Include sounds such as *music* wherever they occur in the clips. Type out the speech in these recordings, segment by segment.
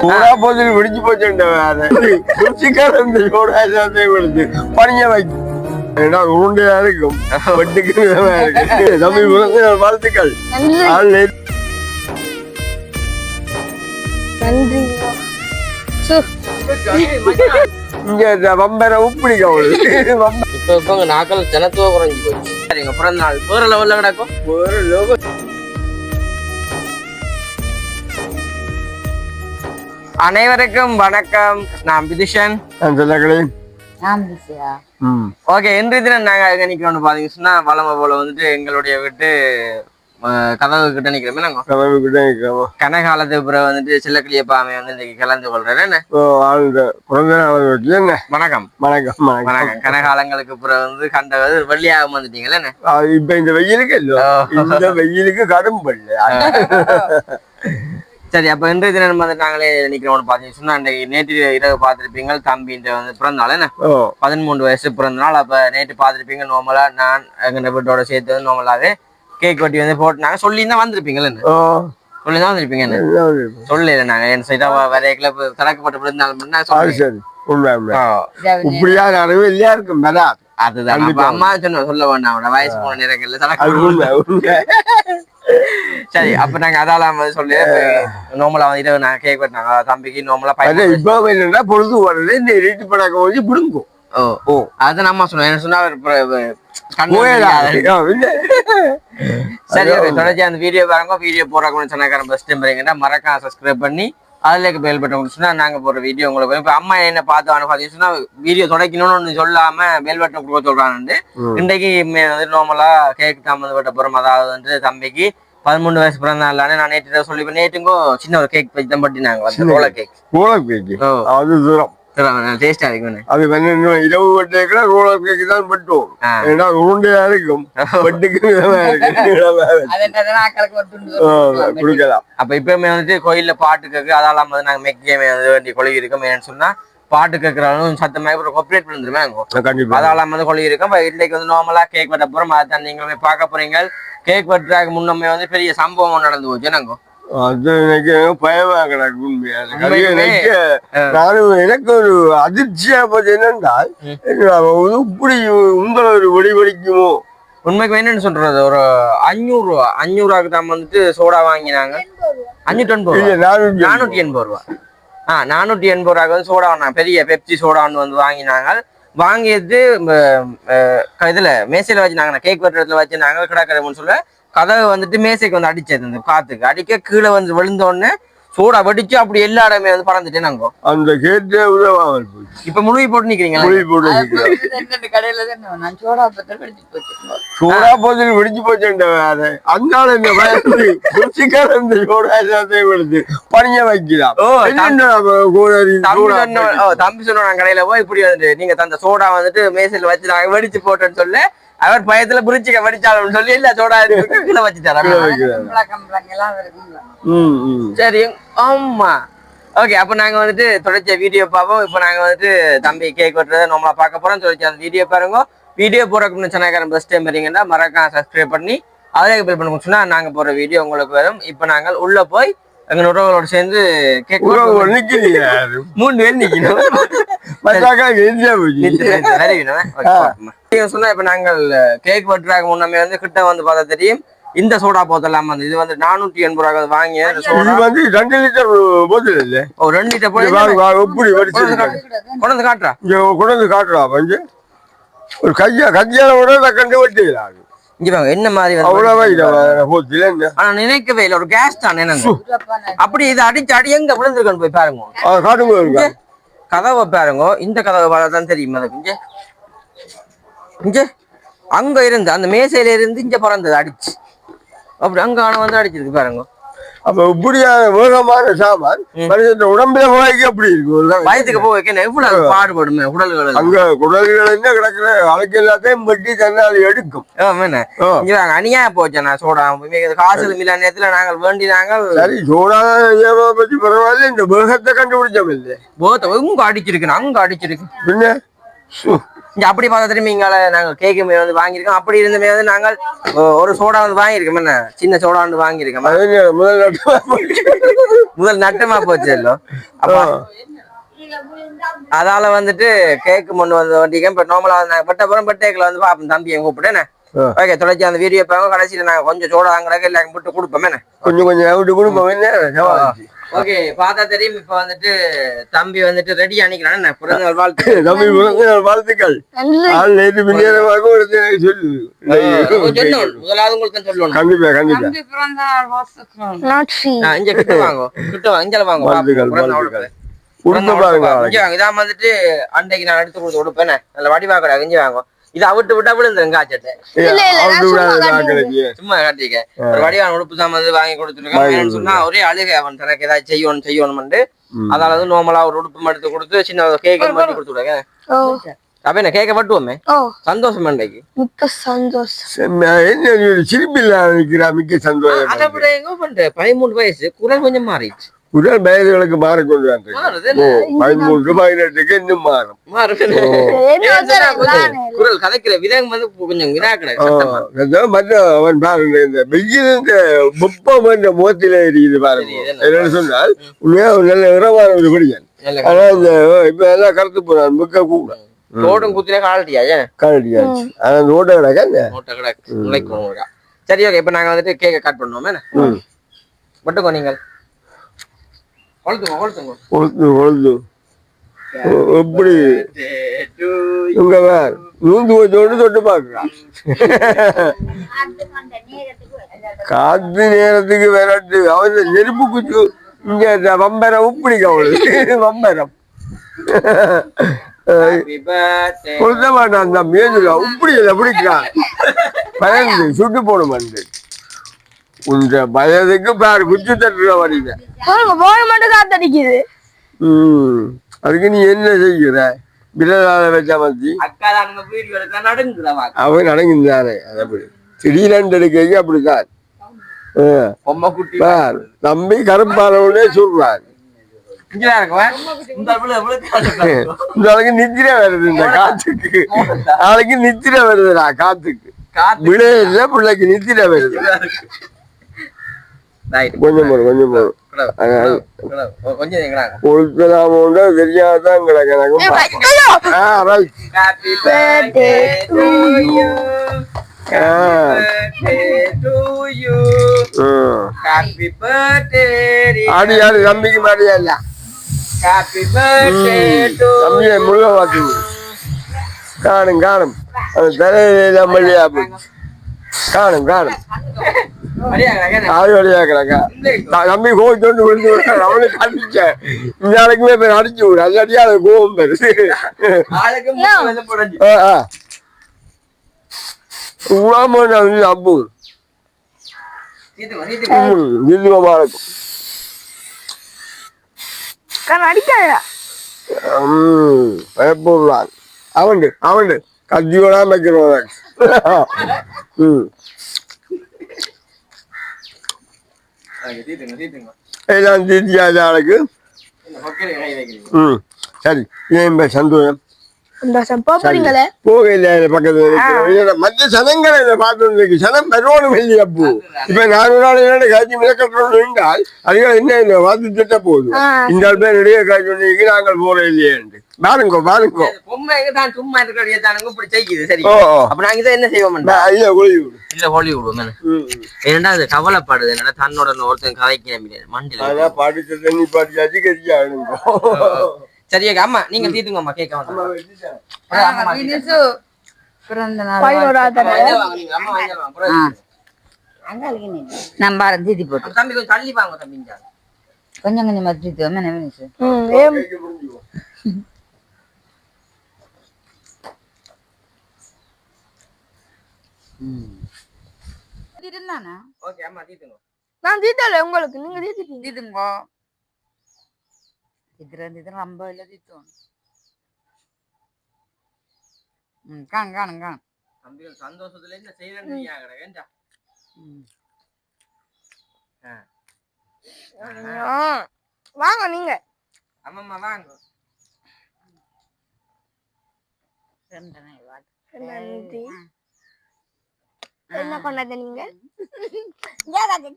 பூரா போதில் விடிஞ்சு போச்சுண்ட வேற. ருச்சிக்கார இந்த சோடா எல்லாத்தையும் விடுது பணிய வைக்கும் ஏன்னா உருண்டையா இருக்கும். வெட்டுக்கு இருக்கு. வாழ்த்துக்கள். நன்றி. இங்க இந்த வம்பரை உப்பிடிக்க அவளுக்கு. இப்ப இப்ப நாக்கள் ஜனத்துவ குறைஞ்சு போச்சு. பிறந்த நாள் வேற லெவல்ல கிடக்கும். ஒரு லோகம் அனைவருக்கும் வணக்கம். நான் ம். ஓகே இன்றைய தினம் நாங்க எங்க நிக்கிறோம்னு பாத்தீங்கன்னா வளமை போல வந்துட்டு எங்களுடைய வீட்டு கதவு கிட்ட நிக்கிறோமே. நாங்க கதவு கிட்ட நிற்கிறோம் கனகாலத்துக்கு பிறகு வந்துட்டு சில்லக்கிளியப்பாமை வந்து இன்னைக்கு கலந்து கொள்றேன் வணக்கம். வணக்கம் வணக்கம். வணக்கம். கனகாலங்களுக்கு பிறகு வந்து கண்டது வெள்ளியாக வந்துட்டீங்களே இப்ப இந்த வெயிலுக்கு இல்ல. இந்த வெயிலுக்கு கடும் பள்ளு சரி அப்ப இன்றைய தினம் வந்து நாங்களே நிக்கிறோம்னு பாத்தீங்கன்னா சொன்னா அன்றைக்கு நேற்று இரவு பார்த்திருப்பீங்க தம்பின்ற வந்து பிறந்த நாள் என்ன பதிமூன்று வயசு பிறந்த நாள் அப்ப நேற்று பார்த்திருப்பீங்க நார்மலா நான் எங்க வீட்டோட சேர்த்து வந்து நார்மலாவே கேக் வெட்டி வந்து போட்டுனாங்க சொல்லி தான் ஓ. சொல்லி தான் வந்திருப்பீங்க என்ன? சொல்லல நாங்க. என் சைடா வரையக்குள்ள தடக்கப்பட்டு விழுந்தாலும். சரி. இப்படியா நிறைய இல்லையா இருக்கும்? வராது. அதுதான். அம்மா சொன்ன சொல்ல வேண்டாம். வயசு போன நேரங்கள்ல தடக்க *laughs* சரி அப்ப நாங்க அதால வந்து சொல்லி நார்மலா வந்து இரவு நாங்க கேக் வெட்டினாங்க தம்பிக்கு நார்மலா அது பையன் இப்போ என்னன்னா பொழுது வரல இந்த இருட்டு பழக்கம் வந்து பிடுங்கும் ஓ ஓ அதான் அம்மா சொன்னேன். என்ன சொன்னா சரி தொடர்ச்சி அந்த வீடியோ பாருங்க. வீடியோ போறவங்க சொன்னாக்கார பெஸ்ட் பாருங்கன்னா மறக்காம சப்ஸ்கிரைப் பண்ணி அதுல பெல் பட்டன் சொன்னா நாங்க போற வீடியோ உங்களுக்கு. இப்ப அம்மா என்ன பார்த்து பாத்தீங்கன்னா சொன்னா வீடியோ தொடக்கணும்னு ஒண்ணு சொல்லாம பெல் பட்டன் கொடுக்க ம். இன்றைக்கு வந்து நார்மலா கேக் தாமது விட்ட போறோம் அதாவது வந்து தம்பிக்கு பதிமூணு வயசு பிறந்த நாள் நான் நேற்று சொல்லி நேற்றுங்கோ சின்ன ஒரு கேக் வச்சு தான் பட்டினாங்க. ரோலர் கேக் ரோலர் கேக்கு ஓ. அது தூரம். டேஸ்டா இருக்குன்னு அது வந்து இன்னும் இரவு வட்டேக்கிற ரோலர் கேக்கு தான் பட்டுவோம் ஆ. ஏன்னா உருண்டையா இருக்கும் கொடுக்கலாம் அப்ப இப்பவுமே வந்துட்டு கோயில்ல பாட்டு கேக்கு அதெல்லாம் வந்து நாங்க மெக்கியமே வந்து வேண்டி கொள்கை இருக்கோம் ஏன்னு சொன்னா பாட்டு கேட்கறாலும் சத்தமாக ஒரு கொப்பரேட் பண்ணிருமே அதெல்லாம் வந்து கொள்கை இருக்கும் இன்னைக்கு வந்து நார்மலா கேக் வெட்ட போறோம் அதான் நீங்களுமே பார்க்க போறீங்க கேக் வெட்டுறாக்கு முன்னமே வந்து பெரிய சம்பவம் நடந்து போச்சு நாங்க அது பயமா கிடக்கு உண்மையா எனக்கு. அது உண்மைக்குமே, எனக்கு நானும் எனக்கு ஒரு அதிர்ச்சியா போச்சு. என்னென்றால் இப்படி உங்களை ஒரு ஒளி வலிக்குமோ உண்மைக்கு என்னன்னு சொல்றது ஒரு அஞ்சூறு ரூபா. அஞ்சூறு ரூபாய்க்கு தான் வந்துட்டு சோடா வாங்கினாங்க. அஞ்சூற்றி எண்பது ரூபா நானூற்றி நானூற்றி எண்பது ரூபா. ஆ நானூற்றி எண்பது ரூபாய்க்கு வந்து சோடா வாங்கினாங்க. பெரிய பெப்சி சோடான்னு வந்து வாங்கினாங்க. அஹ் இதுல மேசையில வச்சுனாங்க கேக் வெட்டுறதுல வச்சுனாங்க கிடக்கிறவன்னு சொல்ல. கதவை வந்துட்டு மேசைக்கு வந்து அடிச்சது இந்த காத்துக்கு. அடிக்க கீழே வந்து விழுந்த உடனே சோடா வெடிச்சு அப்படி எல்லா இடமே வந்து பறந்துட்டு நாங்க. அந்த கேட்டே இப்ப முழுகி போட்டு நிக்கிறீங்களா? மொழி போட்டு. கடையில தான் நான் சோடா பத்திரம் படிச்சு போச்சு. சோடா போதில் வெடிச்சு போச்சுண்ட வேற. அந்த இந்த ருச்சிக்கார இந்த சோடா எல்லாத்தையும் விடுது பணிய வைக்கலாம் தம்பி சோடா சொன்ன கடையில போய் இப்படி வந்து நீங்க தந்த சோடா வந்துட்டு மேசையில வச்சு நாங்க வெடிச்சு போட்டோன்னு சொல்ல. அவர் பயத்துல புரிச்சுக்க வெடிச்சாலும் சொல்லி இல்ல சோடா கீழே ம் சரி ஆமா. ஓகே அப்ப நாங்க வந்துட்டு தொடர்ச்சியா வீடியோ பார்ப்போம். இப்போ நாங்க வந்துட்டு தம்பி கேக் வெட்டுறதை நம்மளா பார்க்க போறோம். தொடர்ச்சி அந்த வீடியோ பாருங்க. வீடியோ போறதுக்கு சேனல் பெஸ்ட் டைம் வரீங்கன்னா மறக்காம சப்ஸ்கிரைப் பண்ணி அதே பில் பண்ண சொன்னா நாங்க போற வீடியோ உங்களுக்கு வரும். இப்போ நாங்கள் உள்ள போய் எங்க உறவுகளோட சேர்ந்து கேக் மூணு பேர் நிக்கணும் சொன்னா இப்ப நாங்கள் கேக் வெட்டுறாங்க முன்னமே வந்து கிட்ட வந்து பார்த்தா தெரியும் இந்த சோடா போத்தலாம் வந்து. இது வந்து நானூத்தி எண்பது ரூபாய் வாங்கி இது வந்து ரெண்டு லிட்டர் போதில் இல்ல. ஒரு ரெண்டு லிட்டர் போய் கொண்டு வந்து காட்டுறா. கொண்டு வந்து காட்டுறா பஞ்சு. ஒரு கையா கையால விட கண்டு பாருங்க என்ன மாதிரி வந்து ஆனா நினைக்கவே இல்லை ஒரு கேஸ் தான் என்னங்க? அப்படி இது அடிச்சு அடி எங்க விழுந்திருக்கணும் போய் பாருங்க. கதவை பாருங்க. இந்த கதவை பார்த்தா தெரியும் எனக்கு. இங்கே. இங்கே. அங்க இருந்து அந்த மேசையில இருந்து இங்கே பிறந்தது அடிச்சு. அப்படி அங்க ஆன வந்து அடிச்சிருக்கு பாருங்க. அப்ப இப்படியா வேகமான சாமான் மனுஷன் உடம்புல போய்க்கு அப்படி இருக்கு. வயதுக்கு போக வைக்கணும். எவ்வளவு பாடுபடுமே உடல்கள். அங்க குடல்கள் என்ன கிடக்குற அழைக்க எல்லாத்தையும் வெட்டி தன்னால் எடுக்கும். அநியாய போச்சு நான் சோடா காசு மில்ல நேரத்துல நாங்கள் வேண்டி நாங்கள் சரி சோடா பத்தி பரவாயில்ல இந்த வேகத்தை கண்டுபிடிச்சோம் இல்லை போத்த இங்க அடிச்சிருக்கு? அங்க அடிச்சிருக்கு. பின்ன? இங்க அப்படி பார்த்தா திரும்பி இங்கால நாங்க கேக்கு மே வந்து வாங்கியிருக்கோம். அப்படி இருந்தமே வந்து நாங்கள் ஒரு சோடா வந்து வாங்கியிருக்கோம். என்ன? சின்ன சோடா வந்து வாங்கியிருக்கோம். முதல் முதல் நட்டமா போச்சு எல்லாம் அப்ப அதால வந்துட்டு கேக்கு முன்னு வந்து வண்டிக்கு இப்ப நார்மலா நாங்க பட்ட அப்புறம் பட்டேக்கில் வந்து பாப்போம். தம்பியை கூப்பிட்டேன். ஓகே தொடர்ச்சி அந்த வீடியோ பார்க்க கடைசியில நாங்க கொஞ்சம் சோடா வாங்குறாங்க எல்லாருக்கும் போட்டு கொடுப்போம். என்ன? கொஞ்சம் கொஞ்சம் விட்டு கொடுப்போம். என்ன. ஓகே பார்த்தா தெரியும். இப்ப வந்துட்டு தம்பி வந்துட்டு ரெடி அணிக்கிறான் என்ன பிறந்த நாள் வாழ்த்து. *laughs* தம்பி பிறந்த நாள் வாழ்த்துக்கள் நேற்று சொல்லு. முதலாவது உங்களுக்கு தான் சொல்லணும். கண்டிப்பா கண்டிப்பா. இங்க கிட்ட வாங்க. கிட்ட வாங்க. வாழ்த்துக்கள், பாருங்க இதான் வந்துட்டு அன்றைக்கு நான் எடுத்து கொடுத்து கொடுப்பேன். நல்ல வடிவா கடை இங்க வாங்க. இது அவிட்டு விட்டா விழுந்துருங்க காய்ச்சத்தை கிடைக்கு சும்மா காட்டிக்க ஒரு வடிவான உடுப்பு சாமான் வாங்கி கொடுத்துருக்கேன். சொன்னா ஒரே அழுகை அவன் தனக்கு ஏதாச்சும் செய்யணும் செய்யணும்னு ம். அதால வந்து நார்மலா ஒரு உடுப்பு எடுத்து கொடுத்து சின்ன கேக் பண்ணி கொடுத்து விடுங்க அப்ப என்ன கேட்க பட்டுவோமே ஓ. சந்தோஷம் அன்றைக்கு மிக்க சந்தோஷம். என்ன சிரிப்பில் மிக்க அதை சந்தோஷம் விட எங்க பண்ற பதிமூணு வயசு குரல் கொஞ்சம் மாறிடுச்சு. உடல் வயதுகளுக்கு மாறிக்கொண்டு பதிமூன்று பதினெட்டுக்கு இன்னும் மாறும். குரல் கதைக்கிற விதம் வந்து கொஞ்சம் மற்ற அவன் பாருங்க இந்த வெயில் இந்த வெப்பம் என்ற முகத்தில எரியுது பாருங்க? என்னன்னு சொன்னால் உண்மையா ஒரு நல்ல இரவான ஒரு படியன் ஆனா இந்த இப்ப எல்லாம் கருத்து போறான் மிக்க கூட. தோட்டம் குத்தினே காலட்டியா ஏன்? காலடியாச்சு ஆனா ஓட்ட கிடக்க இந்த மூட்டை கிடக்கு. சரி ஓகே இப்ப நாங்க வந்துட்டு கேக்க கட் பண்ணுவோம் என்ன? ம். மட்டுக்கோ நீங்கள். எப்படி? உங்க வேர் நூந்து கொஞ்சோண்டு தொட்டு பாக்குறான் காத்து நேரத்துக்கு விரட்டு. அவன் நெருப்பு குச்சு. இங்க வம்பரம் உப்பிடிக்க அவளுக்கு வம்பரம். கொடுத்த மாட்டான் அந்த மேஜுல உப்பிடி பிடிக்கிறான். பயந்து சுட்டு போடும் வந்து உங்க பயத்துக்கு பாரு குச்சி தட்டுற வரீங்க பாருங்க போய் மட்டும் காத்தடிக்குது ம் அதுக்கு நீ என்ன செய்கிற? விரலால வச்ச மத்தி அவன் அடங்கிருந்தானே அது அப்படி. திடீரென்று எடுக்க அப்படித்தான். பார் தம்பி இங்க இருக்குவா இந்த ஆளுக்கு நித்திரை வருது இந்த காத்துக்கு. நாளைக்கு நித்திரை வருதுடா காத்துக்கு. காத்து விட இல்ல பிள்ளைக்கு நித்திரை வருது. கொஞ்சம் போடும் கொஞ்சம் போடும் கொளுத்தலாமோண்டா தெரியாதான் கிடக்கு ஆடி ஆடி தம்பிக்கு மாதிரியா இல்ல. ஹாப்பி பர்த்டே டு தம்பியை முழுக பார்த்துங்க காணும் காணும். அது தலையில மல்லியா போச்சு காணும் காணும். ஆறு வழியா கிடக்கா நான் தம்பி கோவிச்சோண்டு விழுந்து அவனுக்கு அடிச்சேன் இந்த நாளைக்குமே பேர் அடிச்சு விடு அது அது கோவம் ஆ ஆ. உணாம அப்பு நிர்வமா இருக்கும் பயப்படுறான். அவண்டு அவண்டு கத்தியோட வைக்கிறவன். ம். எல்லாம் தீர்த்தியாத ஆளுக்கு ம் சரி பே சந்தோஷம் போகல பக்கத்துல இருக்கு. மற்ற சனங்களை இதை பார்த்து இருக்கு சனம் பெருவோடும் இல்லை அப்போ. இப்ப நானூறு நாள் என்ன காட்சி மிளக்கட்டோடு இருந்தால் அதுகள் என்ன இந்த வாத்து திட்ட போகுது. இந்த ஆள் பேர் நிறைய காட்சி ஒன்று நாங்கள் போற இல்லையேன்ட்டு பாருங்கோ பாருங்கோ. பொம்மை தான் சும்மா இருக்கிற தானுங்க. இப்படி செய்யுது. சரி. அப்ப நாங்க இதை என்ன செய்வோம் இல்ல அது கவலைப்படுது என்னடா தன்னோட ஒருத்தன் மண்டில சரியா அம்மா நீங்க தீத்துங்க அம்மா கேட்க. வினிசு பிறந்த நாள் வாங்க, வாங்க, வாங்க, தீதி போட்டு. தம்பி கொஞ்சம் தள்ளி வாங்க தம்பி இங்க. கொஞ்சம் கொஞ்சம் மத்திட்டு தீத்துங்க நான் தீட்டல உங்களுக்கு நீங்க தீட்டிட்டீங்க தீதுங்கோ திதிரம் ரொம்ப இல்லை தீத்தோம் ம் காணும் காணும் காணும் தம்பிகள் சந்தோஷத்துல என்ன செய்யறேன்னு கிடக்கேன்டா ம் ஆ, வாங்க நீங்க அம்மம்மா வாங்க நன்றி என்ன கொண்டாத நீங்க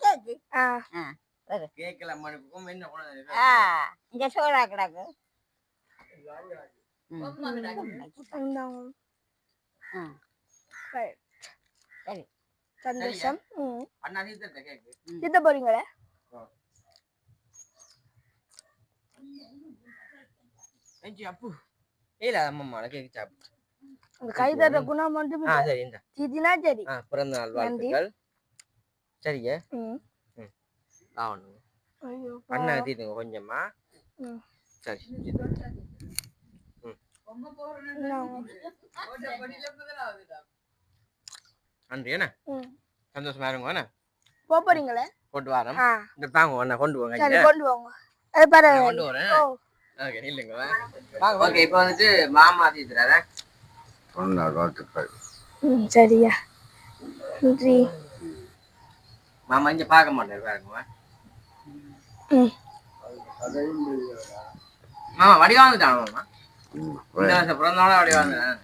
கேக்கு ஆ கேட்கல மனுக்கும் என்ன ஆ கிடக்கு. Right. சரி. சந்தோஷம். திட்ட போறீங்களே அப்பு. ஏல அம்மா கேக்கு சாப்பிடு. உங்க கை தட்ட குணம் மட்டும் சரி இந்த. தீதினா சரி. ஆ பிறந்த நாள். வாழ்த்துக்கள். சரிங்க. ம். ஆவணும் ஐயோ அண்ணா தீட்டுங்க கொஞ்சமா ம். சரி. நன்றி என்ன. சந்தோஷமா இருங்க என்ன போக போறீங்களே கொண்டு வரேன் ஆ இந்த தாங்க அண்ணா கொண்டு போங்க சரி இங்க. கொண்டு வாங்க அது கொண்டு வரேன் ஓகே இல்லைங்க வாங்க ஓகே இப்போ வந்துட்டு மாமா தீத்துறாரா சொன்னார் வாழ்த்துக்கள் சரியா நன்றி மாமா இங்க பார்க்க மாட்டேன் பாருங்க மாமா வடிவாந்துட்டான் மாமா இந்த வருஷம் பிறந்த நாளா வடிவாந்துட்டான்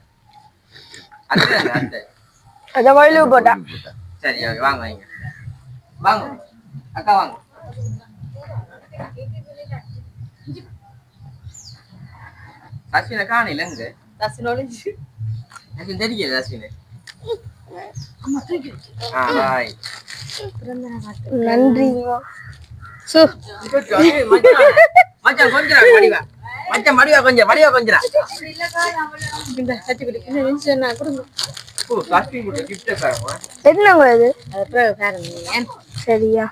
அடுத்து அடுத்து அத. வயலுக்கு போட்டா. சரி ஓகே வாங்க வாங்க. வாங்க அக்கா வாங்க. அஸ்வினை காணில இங்க. அஸ்வின் தெரியல ஹாய் நன்றிங்க சு. மச்சான் கொஞ்சம் மடிவா மச்சான் மடிவா கொஞ்சம் மடிவா கொஞ்சம் ஓ கூட கிஃப்ட் என்னங்க இது? அது பிறகு பாருங்க சரியா.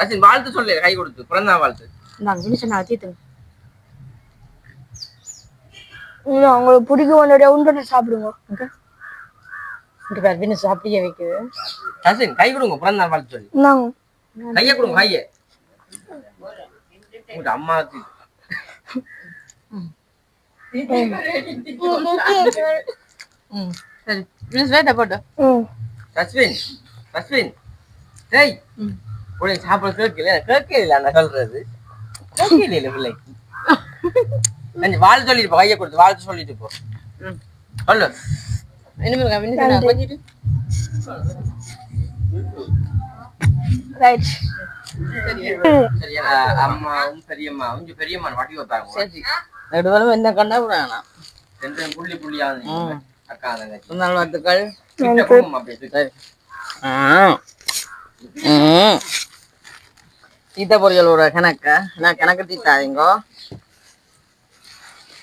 அஸ்வின் வாழ்த்து சொல்லு கை கொடுத்து. பிறந்த நாள் வாழ்த்து. நான் ஃபினிஷ் நான் தீத்துங்க இன்னும் உங்களுக்கு பிடிக்கும் உன்னுடைய உண்டை சாப்பிடுங்க. இந்த பேர் ஃபினிஷ் அப்படியே வைக்குது. அஸ்வின் கை கொடுங்க பிறந்த நாள் வாழ்த்து சொல்லி. கைய கொடுங்க கைய. உங்க அம்மா ம் சரி ஃபினிஷ் வேட்டை போட்டு டேய் உடனே சாப்பிட கேட்கல கேட்கல இல்ல நான் சொல்றது. கேட்கல இல்ல பிள்ளைக்கு கொஞ்சம் சொல்லிட்டு போ கையை கொடுத்து வாழ்த்து சொல்லிட்டு போ. சொல்லு. ரைட் அம்மாவும் பெரியம்மாவும் பெரியம்மா வாட்டி வைப்பாங்க ரெண்டு நடுவலும் என்ன கண்டா விடானா ரெண்டு புள்ளி புள்ளியாவது அக்கா தங்கச்சி பிறந்தநாள் வாழ்த்துக்கள் கிட்ட போங்கம்மா பொரியலோட கணக்க நான் கணக்கு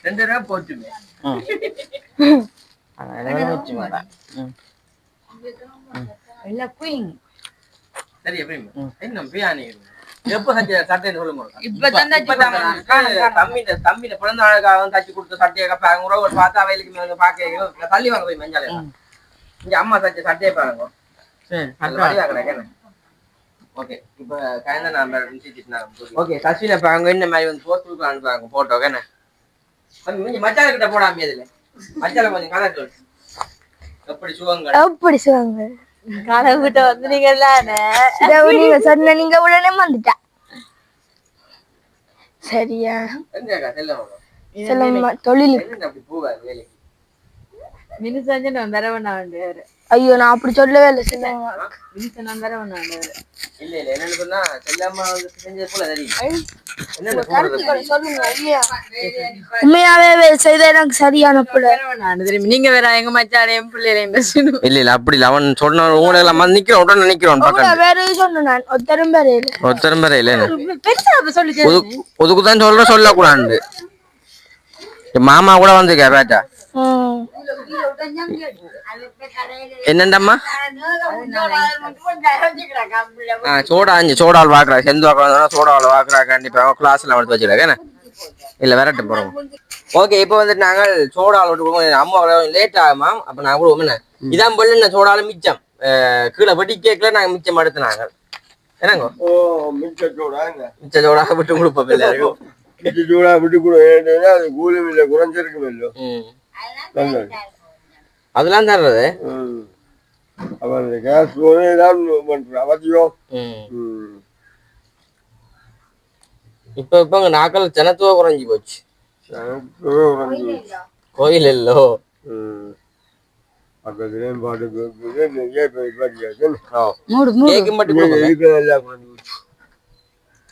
ரெண்டு ரூபா சரி எப்படி? என்ன பிரியாணி. எப்ப சட்டை சட்டைன்னு சொல்லுங்க தம்பிட்ட தம்பிட்ட பிறந்த நாளுக்காக தச்சு கொடுத்த சட்டையை கப்பாங்க உறவு பார்த்தா வயலுக்கு மேல பாக்க தள்ளி வாங்க போய் மஞ்சால இங்க அம்மா தச்ச சட்டையை பாருங்க. ஓகே இப்ப கயந்த நான் ஓகே இப்ப அங்க என்ன மாதிரி வந்து போஸ்ட் கொடுக்க அனுப்புறாங்க போட்டோ கொஞ்சம் மச்சால கிட்ட போடாம இதுல. மச்சால கொஞ்சம் சொல்லு. எப்படி சுகங்கள்? எப்படி சொல்லுங்க கனவு கிட்ட வந்து நீங்க இதை நீங்க சொன்ன நீங்க உடனே வந்துட்டா. சரியா? எங்க செல்ல செல்லம்மா தொழில் என்ன ஐயோ நான் அப்படி சொல்லவே இல்லை செல்லம்மா நான் வேண்டியவர் இல்ல இல்ல என்னன்னு சொன்னா செல்லம்மா வந்து செஞ்சது போல தெரியும் என்னன்னு போடுறது சொல்லுங்க இல்லையா உண்மையாவே செய்த எனக்கு சரியான பிள்ளை. நீங்க வேற எங்க மச்சான் என் பேசணும் இல்ல இல்ல அப்படி இல்ல. அவன் சொன்ன உங்களை எல்லாம் நிக்கிறோம் உடனே நிக்கிறோம் உங்களை வேற எதுவும் சொன்னேன் நான். ஒருத்தரும் பேர் இல்லை. ஒருத்தரும் பேர இல்ல பெருசா அப்ப சொல்லி ஒதுக்குதான் சொல்ற சொல்லக்கூடாது. மாமா கூட வந்திருக்காரு ராஜா. ம் என்னண்டம்மா? சோடா அஞ்சு சோடால் வாக்குறா செந்து வாக்குறா சோடாவில் வாக்குறா கண்டிப்பா. கிளாஸ்ல எடுத்து வச்சுருக்க என்ன? இல்ல விரட்டு போறோம். ஓகே இப்போ வந்துட்டு நாங்கள் சோடால் விட்டு அம்மா லேட் ஆகுமா அப்ப நான் கூட என்ன? இதான் பொண்ணு சோடால மிச்சம். அஹ் கீழே வெட்டி கேட்கல நாங்க மிச்சம் எடுத்து நாங்கள் என்னங்கோ? ஓ மிச்சத்தோடாங்க மிச்ச சோடா விட்டு கொடுப்போம் எல்லாருக்கும் விட்டு கூட அது கூலி விலை குறைஞ்சிருக்கும் இல்லோ அதெல்லாம் தர்றது அவன் கேஸ் போனே தான் பண்ற அவசியம் இப்ப இப்ப நாக்கள் ஜனத்துவ குறைஞ்சி போச்சு. கோயில் இல்லோ.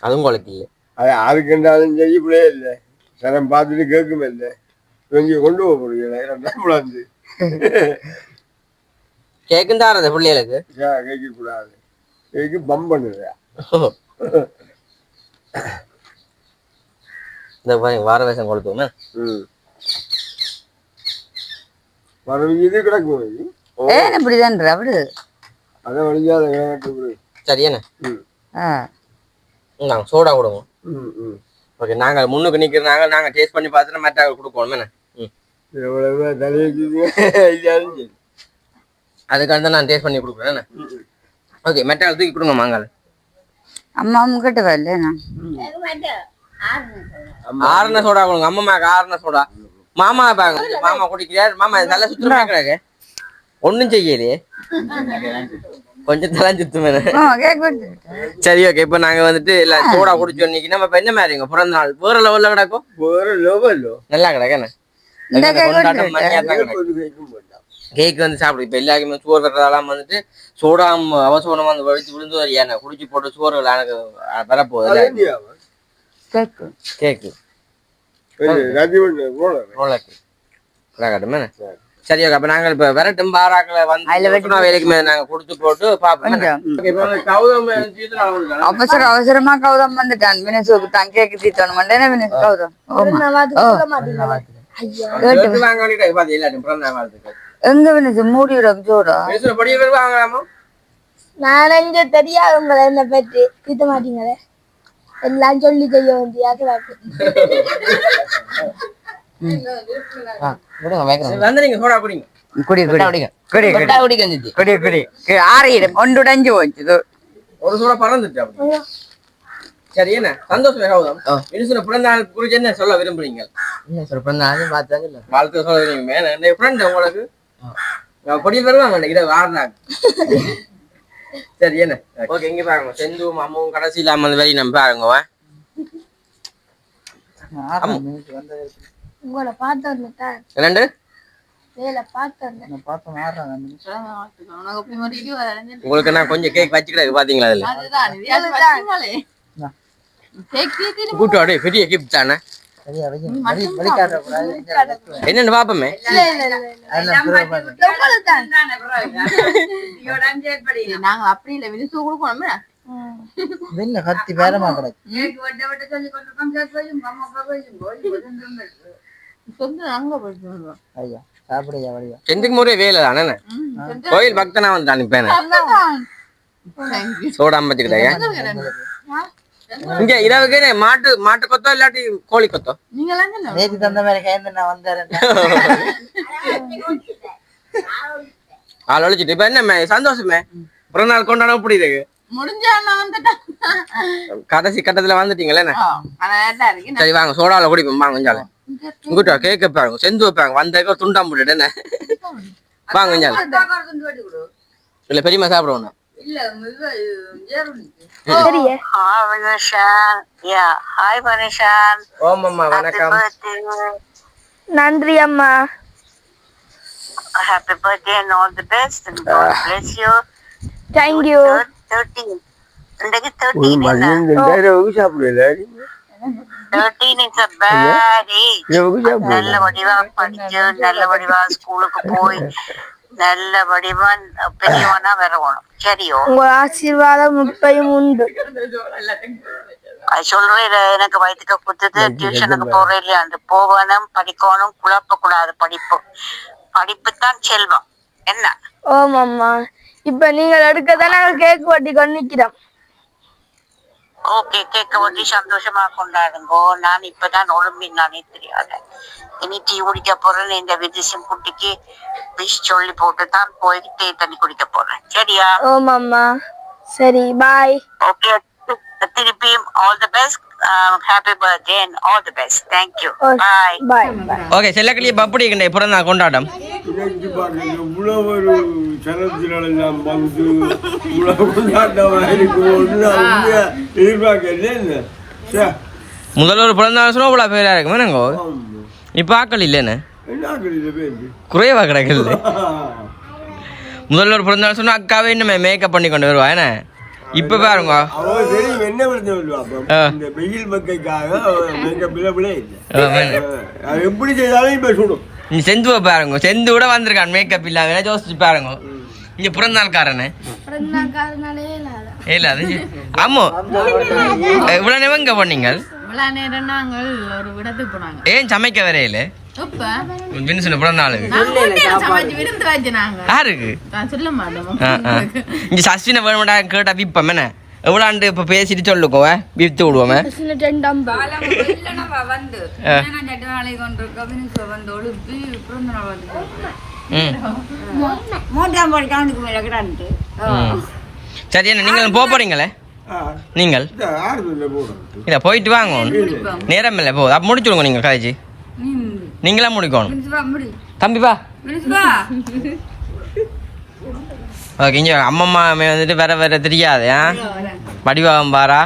அதுவும் குழக்கு இல்லை அது யாருக்குண்டாலும் சரி இப்படியே இல்லை. சரம் பார்த்துட்டு கேட்குமே இல்லை. இவங்க கொண்டு போக முடியல ரெண்டாம் கேக்கும் தாரது பிள்ளைகளுக்கு? கேட்க கூடாது கேக்கு பம் பண்ணுறா இந்த வார வேஷம் கொடுத்தோமே ம். இது கிடக்கும். ஏன் இப்படிதான் விடு அதை வழிஞ்சாத கிடக்கு சரியாண்ணே. ம். ஆ. நாங்கள் சோடா கொடுங்க. ம் ம். ஓகே நாங்கள் முன்னுக்கு நிற்கிறனாங்க நாங்கள் டேஸ்ட் பண்ணி பார்த்துட்டு மற்ற கொடுக்கணும் எவ்வளவு அதுக்காக தான் நான் டேஸ்ட் பண்ணி கொடுக்குறேன் ஓகே மெட்டால் தூக்கி கொடுங்க மாங்கால் அம்மா உங்ககிட்ட வரல நான் ஆறுன சோடா கொடுங்க அம்மாக்கு ஆறுன சோடா. மாமா பாங்க மாமா குடிக்கிறார் மாமா நல்லா சுத்தமா இருக்கிறாங்க ஒண்ணும் செய்யலையே. கொஞ்சம் தலை சுத்துமே சரி ஓகே இப்போ நாங்க வந்துட்டு இல்ல சோடா குடிச்சோம் இன்னைக்கு. நம்ம இப்ப என்ன மாதிரிங்க பிறந்த நாள் வேற லெவல்ல கிடக்கும் வேற லெவலோ நல்லா கிடக்கு கேக் வந்து சாப்பிடு. இப்ப எல்லாருக்குமே சோறு கட்டுறதெல்லாம் வந்துட்டு சோடா அவசரம் வந்து வடிச்சு விழுந்து வர ஏன்னா குடிச்சு போட்டு சோறு எனக்கு வரப்போகுது கேக்கு. சரி. அப்ப நாங்க இப்ப விரட்டும் பாராக்களை வந்து வேலைக்கு நாங்க குடிச்சு போட்டு பாப்போம். அவசர அவசரமா கௌதம் வந்துட்டான். வினசுக்கு தான். கேக்கு தீத்தணும் கௌதம். எங்க வினசு மூடி விடும் சோடா பேசுற படிய பேர் வாங்கலாமா? நான் இங்க தெரியாது உங்களை என்ன பற்றி. திட்ட மாட்டீங்களே? எல்லாம் சொல்லி செய்ய வேண்டிய கிடக்கு வந்து நீங்க சோடா குடிங்க. குடி குடி. குடி ஆறிடும் ஒன்றுடைஞ்சு போச்சு. ஒரு சோடா பறந்துட்டு சரி என்ன? சந்தோஷம் கௌதம் வினுசுன பிறந்த நாள் குறிச்சு என்ன சொல்ல விரும்புறீங்க? என்ன சொல்ற பிறந்த நாள் பார்த்தாங்க இல்ல. வாழ்த்து சொல்ல விரும்புறீங்க. என்ன ஃப்ரெண்ட் உங்களுக்கு படிய பேர் வாங்க இதை வாடினாங்க சரி என்ன? ஓகே இங்க பாருங்க. செந்துவும் அம்மாவும் கடைசி இல்லாம அந்த வரி நம்ம பாருங்க வா. உங்களை பார்த்து வந்துட்டேன். என்னண்டு? உங்களுக்கு நான் கொஞ்சம் கேக் வச்சுக்கிட்டு பாத்தீங்களா அதுல? கூட்டு அப்படியே பெரிய கிஃப்ட் தானே என்னன்னு பாப்போமே. நாங்க அப்படி இல்ல வினிசு கொடுக்கணுமே கத்தி பேரமா செந்துக்கு முறை வேலை தானே? கோயில் பக்தனா வந்து அனுப்பேன் Thank you. இங்க இரவுக்கு என்ன, மாட்டு மாட்டு கொத்தோ இல்லாட்டி கோழி கொத்தோ? நீங்க? நேற்று தந்த மாதிரி கைந்து நான் வந்தேன் ஆள் ஒழிச்சிட்டு இப்ப என்ன சந்தோஷமே? பிறந்த நாள் கொண்டாட எப்படி இருக்கு. கடைசி கட்டத்துல வந்துட்டீங்களே. சரி வாங்க சோடால குடிப்போம் வாங்க கொஞ்சால இங்கிட்ட கேக் வைப்பாங்க செந்து வைப்பாங்க வந்ததுக்கு துண்டாம் போட்டுட்டு என்ன? வாங்க கொஞ்சால இல்ல பெரியமா சாப்பிடுவோம் நன்றி அம்மா Happy birthday and all the best. And God bless you. Thank you Thir- 13. இன்றைக்கு ஒரு 13 என்ன? மதியம் ரெண்டாயிரம் சாப்பிடல 13 is a bad age. நல்ல வடிவா படிச்சு நல்ல வடிவா ஸ்கூலுக்கு போய் நல்ல வடிவா பெரியவனா வரணும் சரியோ உங்க ஆசீர்வாதம் இப்பயும் உண்டு அது சொல்றேன் எனக்கு வயிற்றுக்கு குத்துது டியூஷனுக்கு போறேன் இல்லையா அந்த போகணும் படிக்கணும் குழப்ப கூடாது படிப்பு படிப்பு தான் செல்வம் என்ன ஓம் அம்மா இப்ப நீங்கள் எடுக்க தான் நாங்கள் கேக் வட்டி கொண்டு நிக்கிறோம் ஓகே கேட்க ஒட்டி சந்தோஷமா கொண்டாடுங்கோ. நான் இப்பதான் ஒழும்பி நானே தெரியாத இனி டீ குடிக்க போறேன் இந்த விதிஷம் குட்டிக்கு விஷ் சொல்லி போட்டு தான் போய் டீ தண்ணி குடிக்க போறேன். சரியா? ஓம் அம்மா சரி பாய் ஓகே திருப்பியும் all the best happy birthday and all the best thank you bye bye bye okay செல்லக்கிளிய பப்படி கண்டே பிறந்த நாள் கொண்டாட்டம். நினைச்சு பாருங்க ஒரு சனத்தினால் எல்லாம் வந்து இவ்வளவு கொண்டாட்டமா இருக்கும்னு நான் உண்மையா எதிர்பார்க்கல என்ன ஒரு பிறந்த நாள் சொன்னா இவ்வளோ பேரா இருக்குமே நாங்க ஆமா. இப்ப ஆக்கள் பேருந்து குறைவா கிடக்குது *laughs* முதல்ல ஒரு பிறந்தநாள் சொன்னா அக்காவே இன்னுமே மேக்கப் பண்ணி கொண்டு வருவா என்ன? இப்ப பாருங்க. என்ன. இந்த வெயில் மேக்கப் இல்லை எப்படி செய்தாலும் இப்ப சுடும். நீ செந்துவ பாருங்க. செந்து கூட வந்திருக்கான். மேக்கப் இல்லாம யோசிச்சு பாருங்க. இங்க பிறந்தநாள்காரனே. இல்லாத. இல்ல அது ஆமா இவ்வளவு நேரம் எங்க போனாங்க? ஏன் சமைக்க வரையில? யாருக்கு. இங்க சஸ்வினை வேணும்டா கேட்டா விப்பம் என்ன? எவ்வளோண்டு இப்ப பேசிட்டு சொல்லுக்கோ வித்து விடுவோமே. சரி என்ன நீங்கள் போக போறீங்களே நீங்கள் இல்ல போயிட்டு வாங்க நேரம் இல்லை போகுது அப்போ முடிச்சுடுங்க நீங்கள் காலேஜ் நீங்களா முடிக்கணும் மினிஸ்டர் முடி தம்பி வா மினிஸ்டர் ஓகே இங்கே அம்மம்மா வந்துட்டு வேற வேற தெரியாது ஆ? வடிவாகம் பாரா?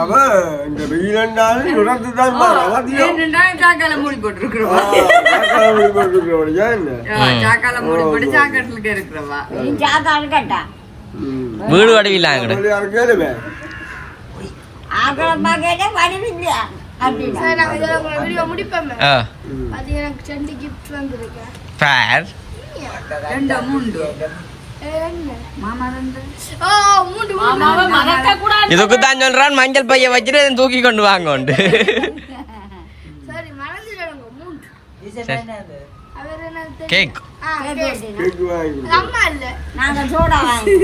அவன் இந்த வெயிலண்டாலும் உணர்ந்து தான் பாரு அவதியம் சாக்கால மூடி போட்டுருக்குறவா. சாக்கால மூடி போட்டு சாக்கட்டுல இருக்கிறவா. சாக்காடு கட்டா. வீடு வடிவில்லாங்க ஆக்கலமா கேட்டா வடிவில்லையா அப்படின்னா. சார் நாங்கள் இதெல்லாம் உங்களை வீடியோ முடிப்போமே. ஆ. அது எனக்கு ரெண்டு கிஃப்ட் வந்திருக்கேன் ஃபேர் ரெண்டு மூண்டு இதுக்கு தான் சொல்றான் மஞ்சள் பைய வச்சுட்டு தூக்கி கொண்டு என்ன தெரியும்? கேக் ஆ கேக் அம்மா இல்ல. நாங்க சோடா வாங்கி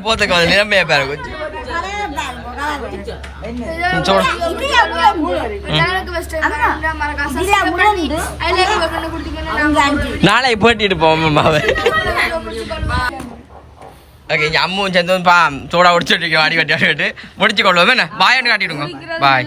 போத்துக்கு நிலைமையை பாரு நாளை போட்டிட்டு போவோம் அம்மாவை ஓகே இங்கே அம்மும் சேர்ந்து பா சோடா உடிச்சுட்டு இருக்கோம் அடி வட்டி அடி வட்டி முடிச்சு கொள்வோம். என்ன? பாய் காட்டிடுங்க. பாய்